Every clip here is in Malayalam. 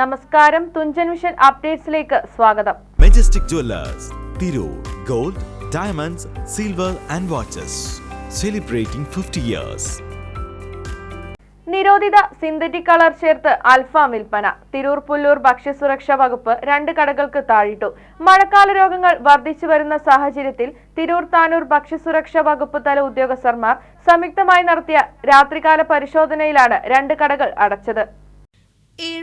നമസ്കാരം. തുഞ്ചൻ മിഷൻ അപ്ഡേറ്റ്സിലേക്ക് സ്വാഗതം. Majestic Jewellers Tirur gold diamonds silver and watches celebrating fifty years നിരോധിത സിന്തറ്റിക് കളർ ചേർത്ത് അൽഫാം വിൽപ്പന. തിരൂർ പുല്ലൂർ ഭക്ഷ്യസുരക്ഷാ വകുപ്പ് രണ്ട് കടകൾക്ക് താഴിട്ടു. മഴക്കാല രോഗങ്ങൾ വർദ്ധിച്ചു വരുന്ന സാഹചര്യത്തിൽ തിരൂർ താനൂർ ഭക്ഷ്യസുരക്ഷാ വകുപ്പ് തല ഉദ്യോഗസ്ഥർമാർ സംയുക്തമായി നടത്തിയ രാത്രികാല പരിശോധനയിലാണ് രണ്ട് കടകൾ അടച്ചത്.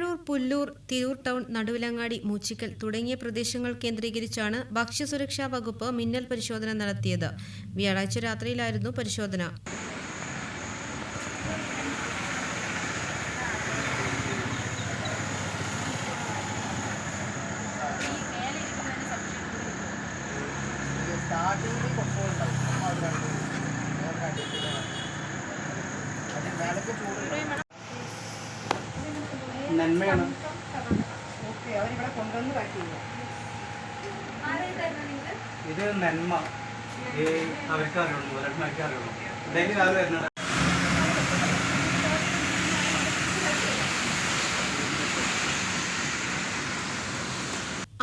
ഏഴൂർ പുല്ലൂർ തിരൂർ ടൗൺ നടുവിലങ്ങാടി മൂച്ചിക്കൽ തുടങ്ങിയ പ്രദേശങ്ങൾ കേന്ദ്രീകരിച്ചാണ് ഭക്ഷ്യസുരക്ഷാ വകുപ്പ് മിന്നൽ പരിശോധന നടത്തിയത് വ്യാഴാഴ്ച രാത്രിയിലായിരുന്നു പരിശോധന സ്റ്റാർട്ടിങ്ങിൽ ചൂട് നന്മയാണ്. ഇത്? നന്മ. ഈ അവർക്ക് അറിയുള്ളൂ ഡെയിലി രാവിലെ വരുന്നത്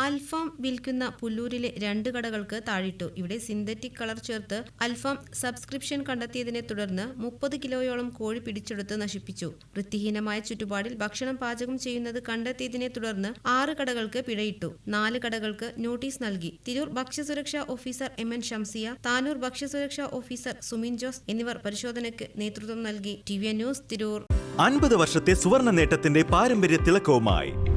അൽഫാം വിൽക്കുന്ന പുല്ലൂരിലെ രണ്ട് കടകൾക്ക് താഴിട്ടു. ഇവിടെ സിന്തറ്റിക് കളർ ചേർത്ത് അൽഫാം സബ്സ്ക്രിപ്ഷൻ കണ്ടെത്തിയതിനെ തുടർന്ന് മുപ്പത് കിലോയോളം കോഴി പിടിച്ചെടുത്ത് നശിപ്പിച്ചു. വൃത്തിഹീനമായ ചുറ്റുപാടിൽ ഭക്ഷണം പാചകം ചെയ്യുന്നത് കണ്ടെത്തിയതിനെ തുടർന്ന് ആറ് കടകൾക്ക് പിഴയിട്ടു. നാല് കടകൾക്ക് നോട്ടീസ് നൽകി. തിരൂർ ഭക്ഷ്യസുരക്ഷാ officer M N Shamsiya Tanur ഭക്ഷ്യസുരക്ഷാ ഓഫീസർ സുമിൻ ജോസ് എന്നിവർ പരിശോധനയ്ക്ക് നേതൃത്വം നൽകി. T V news Tirur. അൻപത് വർഷത്തെ സുവർണ നേട്ടത്തിന്റെ പാരമ്പര്യ തിളക്കവുമായി